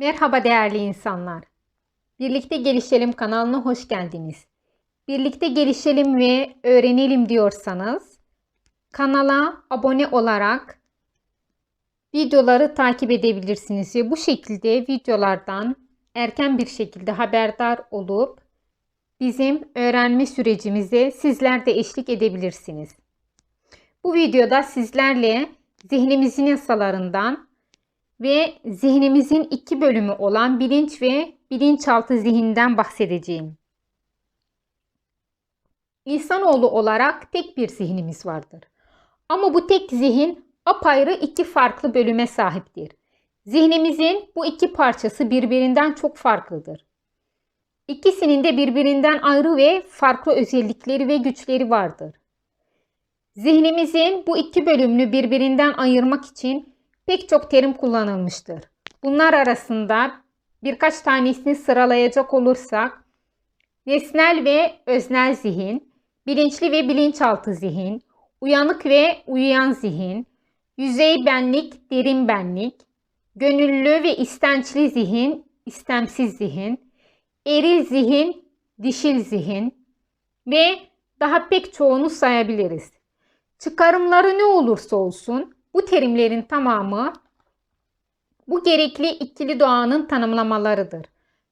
Merhaba değerli insanlar. Birlikte Gelişelim kanalına hoş geldiniz. Birlikte gelişelim ve öğrenelim diyorsanız kanala abone olarak videoları takip edebilirsiniz ve bu şekilde videolardan erken bir şekilde haberdar olup bizim öğrenme sürecimize sizler de eşlik edebilirsiniz. Bu videoda sizlerle zihnimizin yasalarından ve zihnimizin iki bölümü olan bilinç ve bilinçaltı zihinden bahsedeceğim. İnsanoğlu olarak tek bir zihnimiz vardır. Ama bu tek zihin apayrı iki farklı bölüme sahiptir. Zihnimizin bu iki parçası birbirinden çok farklıdır. İkisinin de birbirinden ayrı ve farklı özellikleri ve güçleri vardır. Zihnimizin bu iki bölümünü birbirinden ayırmak için pek çok terim kullanılmıştır. Bunlar arasında birkaç tanesini sıralayacak olursak nesnel ve öznel zihin, bilinçli ve bilinçaltı zihin, uyanık ve uyuyan zihin, yüzey benlik, derin benlik, gönüllü ve istençli zihin, istemsiz zihin, eril zihin, dişil zihin ve daha pek çoğunu sayabiliriz. Çıkarımları ne olursa olsun bu terimlerin tamamı bu gerekli ikili doğanın tanımlamalarıdır.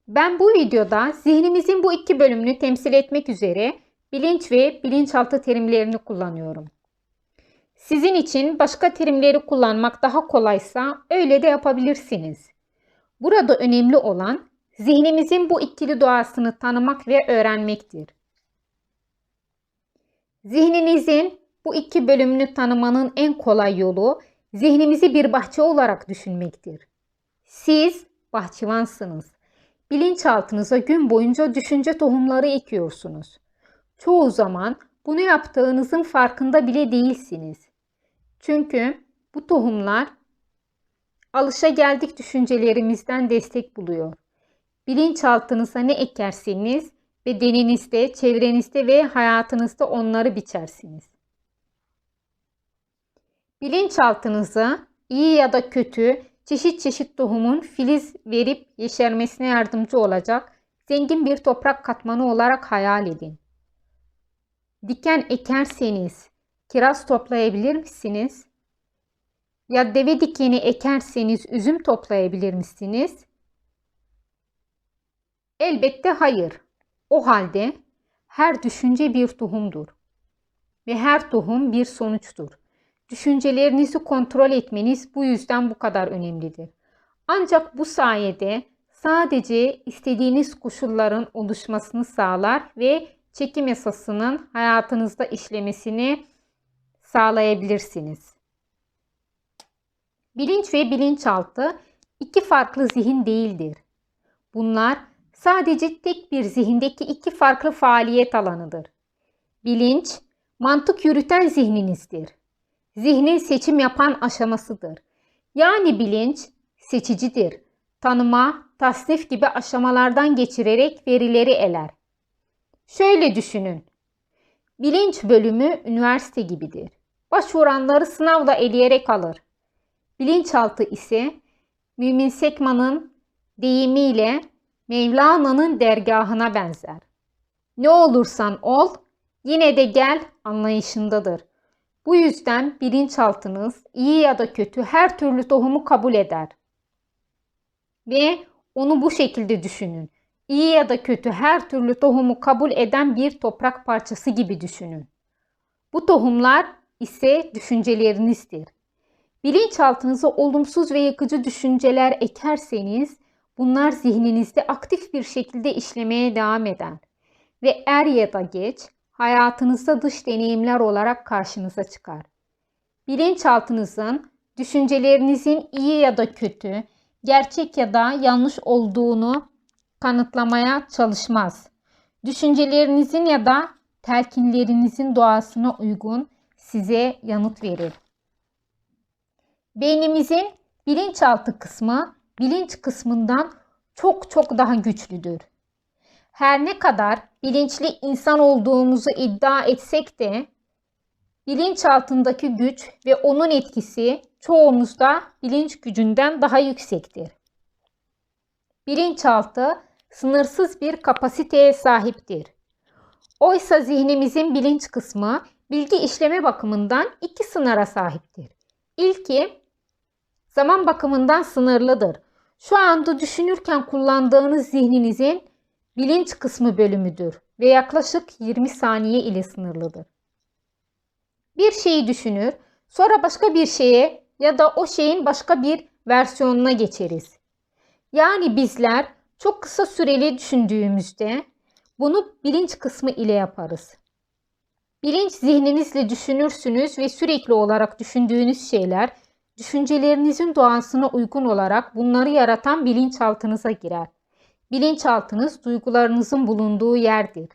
Ben bu videoda zihnimizin bu iki bölümünü temsil etmek üzere bilinç ve bilinçaltı terimlerini kullanıyorum. Sizin için başka terimleri kullanmak daha kolaysa öyle de yapabilirsiniz. Burada önemli olan zihnimizin bu ikili doğasını tanımak ve öğrenmektir. Zihninizin bu iki bölümünü tanımanın en kolay yolu zihnimizi bir bahçe olarak düşünmektir. Siz bahçıvansınız. Bilinçaltınıza gün boyunca düşünce tohumları ekiyorsunuz. Çoğu zaman bunu yaptığınızın farkında bile değilsiniz. Çünkü bu tohumlar alışa geldik düşüncelerimizden destek buluyor. Bilinçaltınıza ne ekerseniz bedeninizde, çevrenizde ve hayatınızda onları biçersiniz. Bilinçaltınıza iyi ya da kötü çeşit çeşit tohumun filiz verip yeşermesine yardımcı olacak zengin bir toprak katmanı olarak hayal edin. Diken ekerseniz kiraz toplayabilir misiniz? Ya deve dikeni ekerseniz üzüm toplayabilir misiniz? Elbette hayır. O halde her düşünce bir tohumdur ve her tohum bir sonuçtur. Düşüncelerinizi kontrol etmeniz bu yüzden bu kadar önemlidir. Ancak bu sayede sadece istediğiniz koşulların oluşmasını sağlar ve çekim yasasının hayatınızda işlemesini sağlayabilirsiniz. Bilinç ve bilinçaltı iki farklı zihin değildir. Bunlar sadece tek bir zihindeki iki farklı faaliyet alanıdır. Bilinç, mantık yürüten zihninizdir zihnin seçim yapan aşamasıdır. Yani bilinç seçicidir. Tanıma, tasnif gibi aşamalardan geçirerek verileri eler. Şöyle düşünün. Bilinç bölümü üniversite gibidir. Başvuranları sınavda eleyerek alır. Bilinçaltı ise Mümin Sekman'ın deyimiyle Mevlana'nın dergahına benzer. Ne olursan ol, yine de gel anlayışındadır. Bu yüzden bilinçaltınız iyi ya da kötü her türlü tohumu kabul eder. Ve onu bu şekilde düşünün. İyi ya da kötü her türlü tohumu kabul eden bir toprak parçası gibi düşünün. Bu tohumlar ise düşüncelerinizdir. Bilinçaltınıza olumsuz ve yıkıcı düşünceler ekerseniz bunlar zihninizde aktif bir şekilde işlemeye devam eder ve er ya da geç hayatınızda dış deneyimler olarak karşınıza çıkar. Bilinçaltınızın düşüncelerinizin iyi ya da kötü, gerçek ya da yanlış olduğunu kanıtlamaya çalışmaz. Düşüncelerinizin ya da telkinlerinizin doğasına uygun size yanıt verir. Beynimizin bilinçaltı kısmı bilinç kısmından çok çok daha güçlüdür. Her ne kadar bilinçli insan olduğumuzu iddia etsek de bilinç altındaki güç ve onun etkisi çoğumuzda bilinç gücünden daha yüksektir. bilinçaltı sınırsız bir kapasiteye sahiptir. Oysa zihnimizin bilinç kısmı bilgi işleme bakımından iki sınıra sahiptir. İlki zaman bakımından sınırlıdır. Şu anda düşünürken kullandığınız zihninizin bilinç kısmı bölümüdür ve yaklaşık 20 saniye ile sınırlıdır. Bir şeyi düşünür, sonra başka bir şeye ya da o şeyin başka bir versiyonuna geçeriz. Yani bizler çok kısa süreli düşündüğümüzde bunu bilinç kısmı ile yaparız. Bilinç zihninizle düşünürsünüz ve sürekli olarak düşündüğünüz şeyler düşüncelerinizin doğasına uygun olarak bunları yaratan bilinçaltınıza girer. Bilinçaltınız duygularınızın bulunduğu yerdir.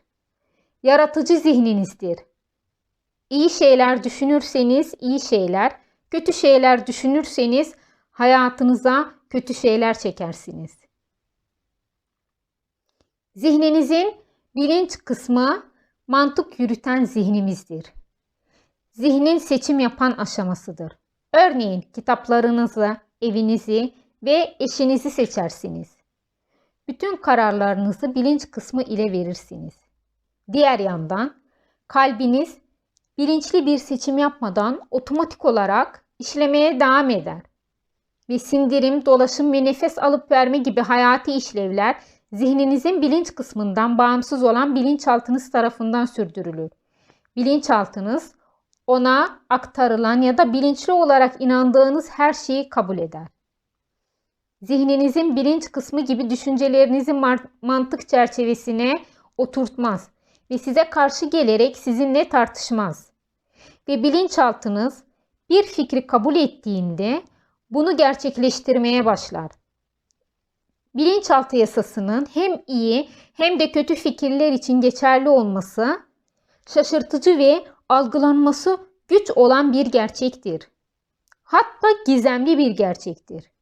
Yaratıcı zihninizdir. İyi şeyler düşünürseniz iyi şeyler, kötü şeyler düşünürseniz hayatınıza kötü şeyler çekersiniz. Zihninizin bilinç kısmı mantık yürüten zihnimizdir. Zihnin seçim yapan aşamasıdır. Örneğin kitaplarınızı, evinizi ve eşinizi seçersiniz. Bütün kararlarınızı bilinç kısmı ile verirsiniz. Diğer yandan kalbiniz bilinçli bir seçim yapmadan otomatik olarak işlemeye devam eder. Ve sindirim, dolaşım ve nefes alıp verme gibi hayati işlevler zihninizin bilinç kısmından bağımsız olan bilinçaltınız tarafından sürdürülür. Bilinçaltınız ona aktarılan ya da bilinçli olarak inandığınız her şeyi kabul eder. Zihninizin bilinç kısmı gibi düşüncelerinizi mantık çerçevesine oturtmaz ve size karşı gelerek sizinle tartışmaz. Ve bilinçaltınız bir fikri kabul ettiğinde bunu gerçekleştirmeye başlar. Bilinçaltı yasasının hem iyi hem de kötü fikirler için geçerli olması şaşırtıcı ve algılanması güç olan bir gerçektir. Hatta gizemli bir gerçektir.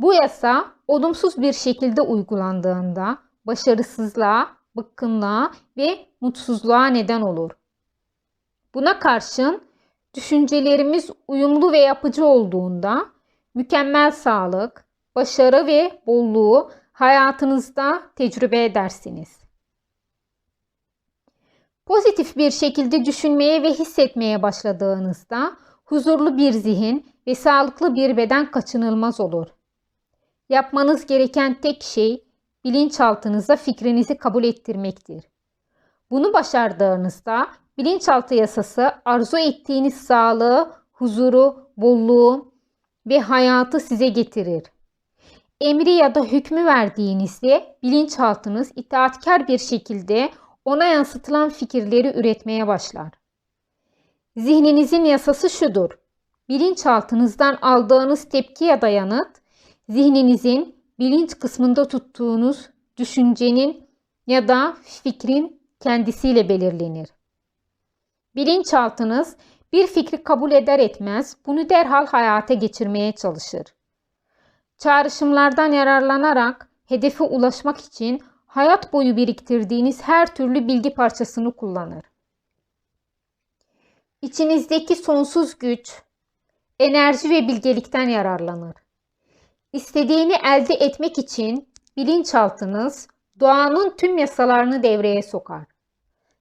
Bu yasa olumsuz bir şekilde uygulandığında başarısızlığa, bıkkınlığa ve mutsuzluğa neden olur. Buna karşın düşüncelerimiz uyumlu ve yapıcı olduğunda mükemmel sağlık, başarı ve bolluğu hayatınızda tecrübe edersiniz. Pozitif bir şekilde düşünmeye ve hissetmeye başladığınızda huzurlu bir zihin ve sağlıklı bir beden kaçınılmaz olur. Yapmanız gereken tek şey bilinçaltınıza fikrinizi kabul ettirmektir. Bunu başardığınızda bilinçaltı yasası arzu ettiğiniz sağlığı, huzuru, bolluğu ve hayatı size getirir. Emri ya da hükmü verdiğinizde bilinçaltınız itaatkar bir şekilde ona yansıtılan fikirleri üretmeye başlar. Zihninizin yasası şudur. Bilinçaltınızdan aldığınız tepki ya da yanıt, zihninizin bilinç kısmında tuttuğunuz düşüncenin ya da fikrin kendisiyle belirlenir. Bilinçaltınız bir fikri kabul eder etmez bunu derhal hayata geçirmeye çalışır. Çağrışımlardan yararlanarak hedefe ulaşmak için hayat boyu biriktirdiğiniz her türlü bilgi parçasını kullanır. İçinizdeki sonsuz güç, enerji ve bilgelikten yararlanır. İstediğini elde etmek için bilinçaltınız doğanın tüm yasalarını devreye sokar.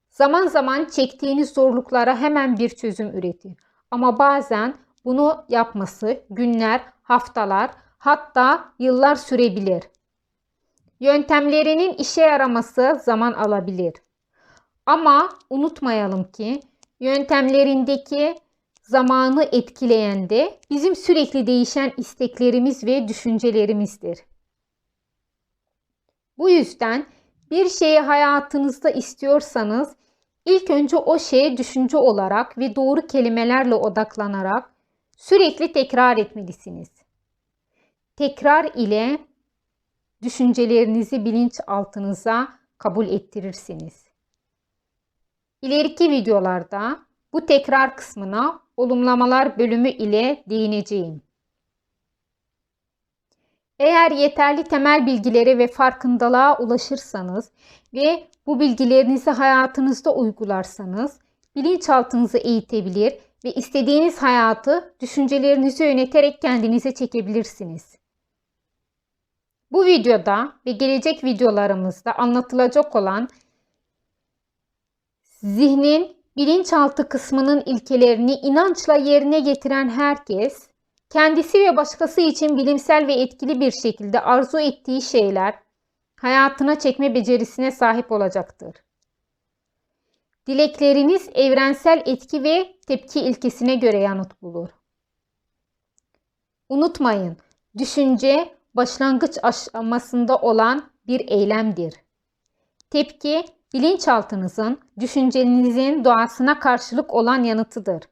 Zaman zaman çektiğiniz zorluklara hemen bir çözüm üretir. Ama bazen bunu yapması günler, haftalar, hatta yıllar sürebilir. Yöntemlerinin işe yaraması zaman alabilir. Ama unutmayalım ki yöntemlerindeki zamanı etkileyen de bizim sürekli değişen isteklerimiz ve düşüncelerimizdir. Bu yüzden bir şeyi hayatınızda istiyorsanız ilk önce o şeye düşünce olarak ve doğru kelimelerle odaklanarak sürekli tekrar etmelisiniz. Tekrar ile düşüncelerinizi bilinçaltınıza kabul ettirirsiniz. İleriki videolarda bu tekrar kısmına olumlamalar bölümü ile değineceğim. Eğer yeterli temel bilgilere ve farkındalığa ulaşırsanız ve bu bilgilerinizi hayatınızda uygularsanız bilinçaltınızı eğitebilir ve istediğiniz hayatı düşüncelerinizi yöneterek kendinize çekebilirsiniz. Bu videoda ve gelecek videolarımızda anlatılacak olan zihnin bilinçaltı kısmının ilkelerini inançla yerine getiren herkes kendisi ve başkası için bilimsel ve etkili bir şekilde arzu ettiği şeyler hayatına çekme becerisine sahip olacaktır. Dilekleriniz evrensel etki ve tepki ilkesine göre yanıt bulur. Unutmayın, düşünce başlangıç aşamasında olan bir eylemdir. Tepki, bilinçaltınızın, düşüncenizin doğasına karşılık olan yanıtıdır.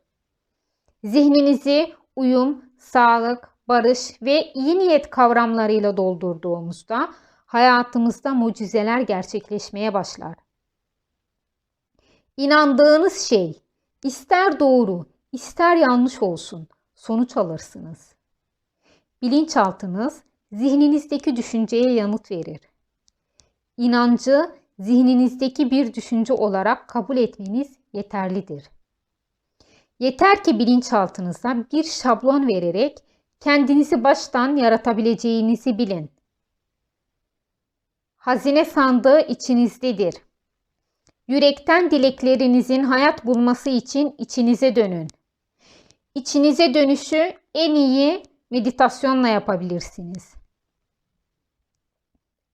Zihninizi uyum, sağlık, barış ve iyi niyet kavramlarıyla doldurduğumuzda hayatımızda mucizeler gerçekleşmeye başlar. İnandığınız şey ister doğru, ister yanlış olsun sonuç alırsınız. Bilinçaltınız zihninizdeki düşünceye yanıt verir. İnancı zihninizdeki bir düşünce olarak kabul etmeniz yeterlidir. Yeter ki bilinçaltınıza bir şablon vererek kendinizi baştan yaratabileceğinizi bilin. Hazine sandığı içinizdedir. Yürekten dileklerinizin hayat bulması için içinize dönün. İçinize dönüşü en iyi meditasyonla yapabilirsiniz.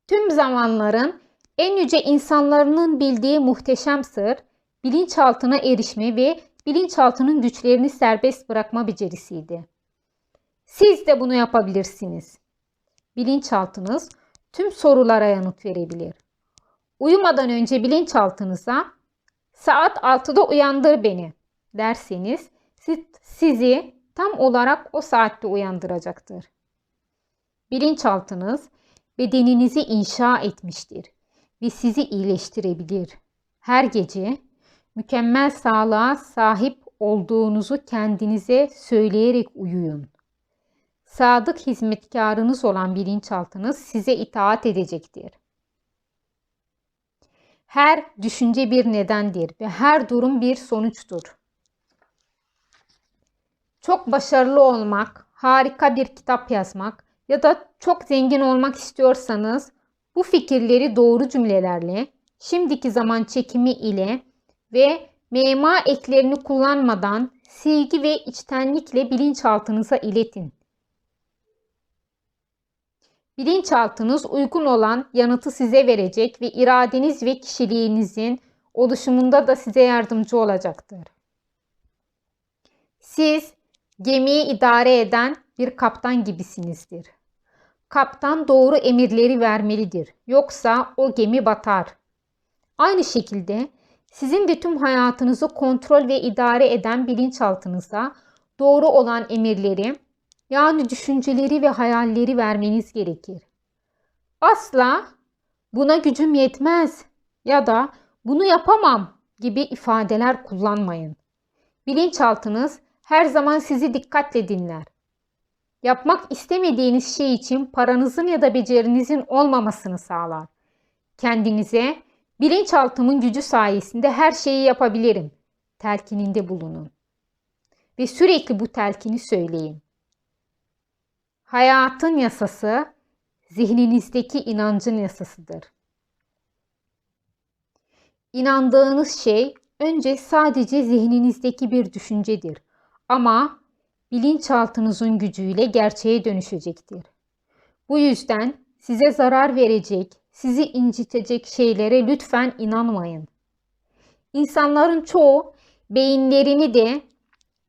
Tüm zamanların en yüce insanların bildiği muhteşem sır, bilinçaltına erişme ve bilinçaltının güçlerini serbest bırakma becerisiydi. Siz de bunu yapabilirsiniz. Bilinçaltınız tüm sorulara yanıt verebilir. Uyumadan önce bilinçaltınıza saat 6'da uyandır beni derseniz sizi tam olarak o saatte uyandıracaktır. Bilinçaltınız bedeninizi inşa etmiştir ve sizi iyileştirebilir. Her gece mükemmel sağlığa sahip olduğunuzu kendinize söyleyerek uyuyun. Sadık hizmetkarınız olan bilinçaltınız size itaat edecektir. Her düşünce bir nedendir ve her durum bir sonuçtur. Çok başarılı olmak, harika bir kitap yazmak ya da çok zengin olmak istiyorsanız bu fikirleri doğru cümlelerle, şimdiki zaman çekimi ile ve mema eklerini kullanmadan sevgi ve içtenlikle bilinçaltınıza iletin. Bilinçaltınız uygun olan yanıtı size verecek ve iradeniz ve kişiliğinizin oluşumunda da size yardımcı olacaktır. Siz gemiyi idare eden bir kaptan gibisinizdir. Kaptan doğru emirleri vermelidir. Yoksa o gemi batar. Aynı şekilde sizin de tüm hayatınızı kontrol ve idare eden bilinçaltınıza doğru olan emirleri yani düşünceleri ve hayalleri vermeniz gerekir. Asla buna gücüm yetmez ya da bunu yapamam gibi ifadeler kullanmayın. Bilinçaltınız her zaman sizi dikkatle dinler. Yapmak istemediğiniz şey için paranızın ya da becerinizin olmamasını sağlar. Kendinize bilinçaltımın gücü sayesinde her şeyi yapabilirim telkininde bulunun. Ve sürekli bu telkini söyleyin. Hayatın yasası zihninizdeki inancın yasasıdır. İnandığınız şey önce sadece zihninizdeki bir düşüncedir ama bilinçaltınızın gücüyle gerçeğe dönüşecektir. Bu yüzden size zarar verecek, sizi incitecek şeylere lütfen inanmayın. İnsanların çoğu beyinlerini de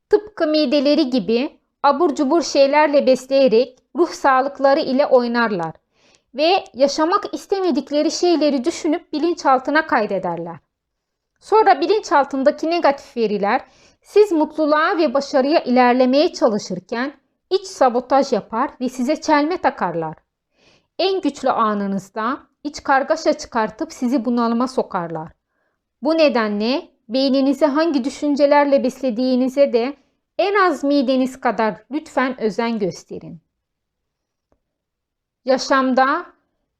tıpkı mideleri gibi abur cubur şeylerle besleyerek ruh sağlıkları ile oynarlar ve yaşamak istemedikleri şeyleri düşünüp bilinçaltına kaydederler. Sonra bilinçaltındaki negatif veriler siz mutluluğa ve başarıya ilerlemeye çalışırken iç sabotaj yapar ve size çelme takarlar. En güçlü anınızda iç kargaşa çıkartıp sizi bunalıma sokarlar. Bu nedenle beyninizi hangi düşüncelerle beslediğinize de en az mideniz kadar lütfen özen gösterin. Yaşamda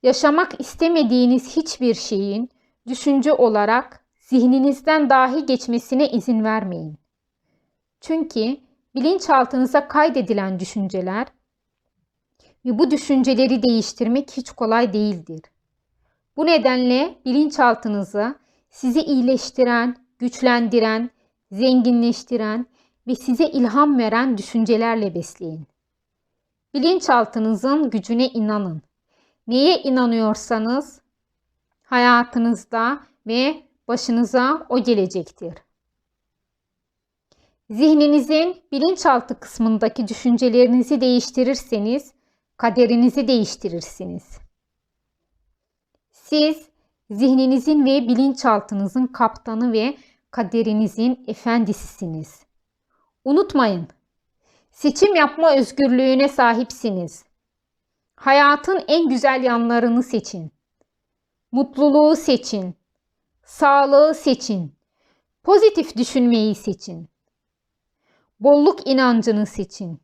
yaşamak istemediğiniz hiçbir şeyin düşünce olarak zihninizden dahi geçmesine izin vermeyin. Çünkü bilinçaltınıza kaydedilen düşünceler Ve bu düşünceleri değiştirmek hiç kolay değildir. Bu nedenle bilinçaltınızı sizi iyileştiren, güçlendiren, zenginleştiren ve size ilham veren düşüncelerle besleyin. Bilinçaltınızın gücüne inanın. Neye inanıyorsanız hayatınızda ve başınıza o gelecektir. Zihninizin bilinçaltı kısmındaki düşüncelerinizi değiştirirseniz kaderinizi değiştirirsiniz. Siz zihninizin ve bilinçaltınızın kaptanı ve kaderinizin efendisisiniz. Unutmayın, seçim yapma özgürlüğüne sahipsiniz. Hayatın en güzel yanlarını seçin. Mutluluğu seçin. Sağlığı seçin. Pozitif düşünmeyi seçin. Bolluk inancını seçin.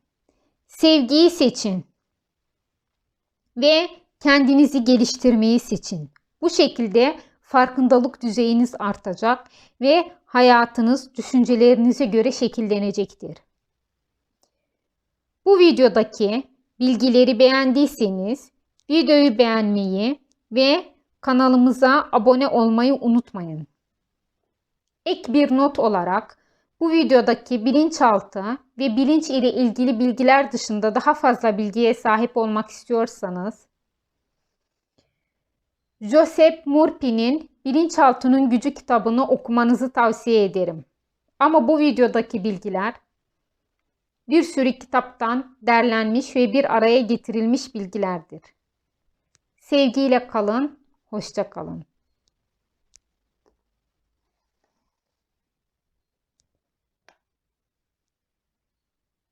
Sevgiyi seçin. Ve kendinizi geliştirmeyi seçin. Bu şekilde farkındalık düzeyiniz artacak ve hayatınız düşüncelerinize göre şekillenecektir. Bu videodaki bilgileri beğendiyseniz videoyu beğenmeyi ve kanalımıza abone olmayı unutmayın. Ek bir not olarak bu videodaki bilinçaltı ve bilinç ile ilgili bilgiler dışında daha fazla bilgiye sahip olmak istiyorsanız Joseph Murphy'nin Bilinçaltının Gücü kitabını okumanızı tavsiye ederim. Ama bu videodaki bilgiler bir sürü kitaptan derlenmiş ve bir araya getirilmiş bilgilerdir. Sevgiyle kalın, hoşça kalın.